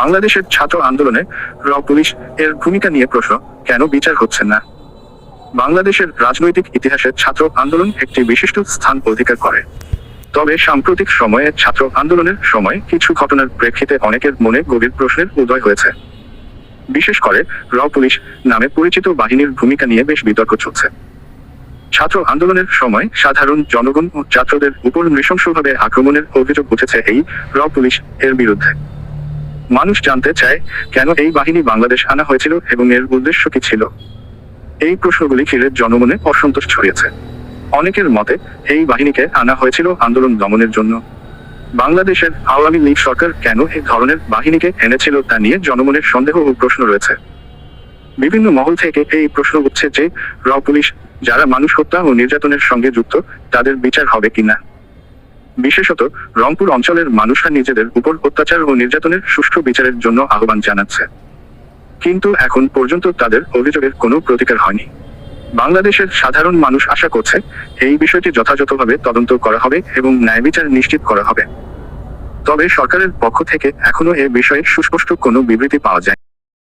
বাংলাদেশের ছাত্র আন্দোলনে র পুলিশ এর ভূমিকা নিয়ে প্রশ্ন, কেন বিচার হচ্ছে না? বাংলাদেশের রাজনৈতিক ইতিহাসে ছাত্র আন্দোলন একটি বিশিষ্ট স্থান অধিকার করে। তবে সাম্প্রতিক সময়ে ছাত্র আন্দোলনের সময় কিছু ঘটনার প্রেক্ষিতে অনেকের মনে গভীর প্রশ্নের উদয় হয়েছে। বিশেষ করে র পুলিশ নামে পরিচিত বাহিনীর ভূমিকা নিয়ে বেশ বিতর্ক চলছে। ছাত্র আন্দোলনের সময় সাধারণ জনগণ ও ছাত্রদের উপর নৃশংসভাবে আক্রমণের অভিযোগ উঠেছে এই র পুলিশ এর বিরুদ্ধে। মানুষ জানতে চায় কেন এই বাহিনী বাংলাদেশ আনা হয়েছিল এবং এর উদ্দেশ্য কি ছিল। এই প্রশ্নগুলি ঘিরে জনমনে অসন্তোষ ছড়িয়েছে। অনেকের মতে এই বাহিনীকে আনা হয়েছিল আন্দোলন দমনের জন্য। বাংলাদেশের আওয়ামী লীগ সরকার কেন এই ধরনের বাহিনীকে এনেছিল তা নিয়ে জনমনের সন্দেহ ও প্রশ্ন রয়েছে। বিভিন্ন মহল থেকে এই প্রশ্ন উঠছে যে র পুলিশ, যারা মানুষ হত্যা ও নির্যাতনের সঙ্গে যুক্ত, তাদের বিচার হবে কিনা। বিশেষত রংপুর অঞ্চলের মানুষরা নিজেদের উপর অত্যাচার ও নির্যাতনের সুষ্ঠু বিচারের জন্য আহ্বান জানাচ্ছে। কিন্তু এখন পর্যন্ত তাদের অভিযোগের কোনো প্রতিকার হয়নি। বাংলাদেশের সাধারণ মানুষ আশা করছে এই বিষয়টি যথাযথভাবে তদন্ত করা হবে এবং ন্যায় বিচার নিশ্চিত করা হবে। তবে সরকারের পক্ষ থেকে এখনও এ বিষয়ে সুস্পষ্ট কোনো বিবৃতি পাওয়া যায়